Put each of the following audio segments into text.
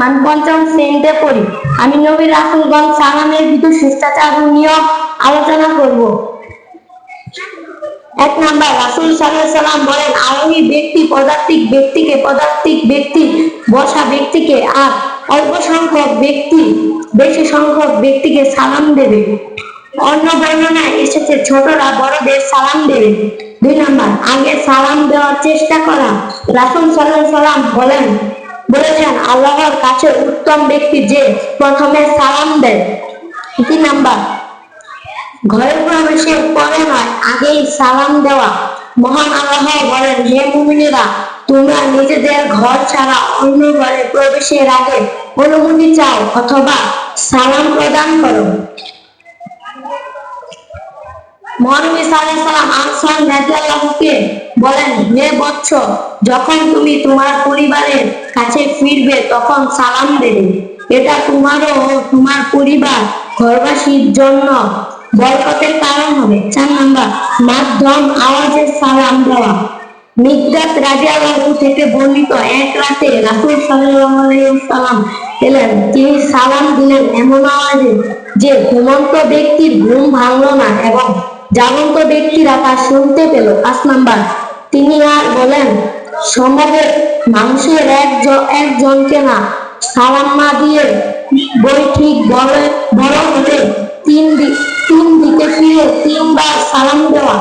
পঞ্চম শ্রেণীতে পড়ি। আমি নবী রাসুলগঞ্জ শিষ্টাচার আলোচনা করব। এক নাম্বার, রাসুল সাল্লাম বলেন ব্যক্তি পদার্থিক ব্যক্তিকে পদার্থিক ব্যক্তি বসা ব্যক্তিকে আর অল্প সংখ্যক ব্যক্তি, বেশি সংখ্যক ব্যক্তিকে সালাম দেবে। অন্য বর্ণনায় এসেছে, ছোটরা বড়দের সালাম দেবে। দুই নাম্বার, আগে সালাম দেওয়ার চেষ্টা করা। রাসুল সাল্লাহ সাল্লাম বলেন আল্লাহর কাছে উত্তম ব্যক্তি যে প্রথমে সালাম দেয়। তিন নাম্বার? ঘরে প্রবেশের পরে নয়, আগেই সালাম দেওয়া। মহান আল্লাহ বলেন, হে মুমিনেরা, তোমরা নিজেদের ঘর ছাড়া অন্য ঘরে প্রবেশের আগে অনুমতি চাও অথবা সালাম প্রদান করো। সাল্লাল্লাহু আলাইহি সাল্লাম আনসার রাদিয়াল্লাহুকে বলেন, হে বৎস, যখন তুমি তোমার পরিবারের কাছে ফিরবে, তখন সালাম দেবে। এটা তোমারও তোমার পরিবার ঘরবাসীর জন্য বরকতের কারণ হবে। চার নাম্বার, মাধ্যম আওয়াজের সালাম দেওয়া। মিকদাত রাদিয়াল্লাহু থেকে বর্ণিত এক রাতে রাসূল সাল্লাল্লাহু আলাইহি সাল্লাম এলেন। তিনি সালাম দিলেন এমন আওয়াজে যে ঘুমন্ত ব্যক্তির ঘুম ভাঙলো না এবং জাগন্ত ব্যক্তিরা তা শুনতে পেল। পাঁচ নাম্বার, তিনি আর বলেন সমবেত মানুষের একজন একজনকে না সালাম না দিয়ে বই ঠিক বড় বড় হলে তিন তিন দিকে ফিরে তিনবার সালাম দেওয়া।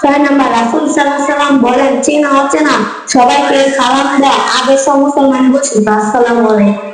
ছয় নাম্বার, রাসুল সাল্লাম বলেন, চেনা অচেনা সবাইকে সালাম দেওয়া, আগে মুসলমান বসে আসসালামু আলাইকুম।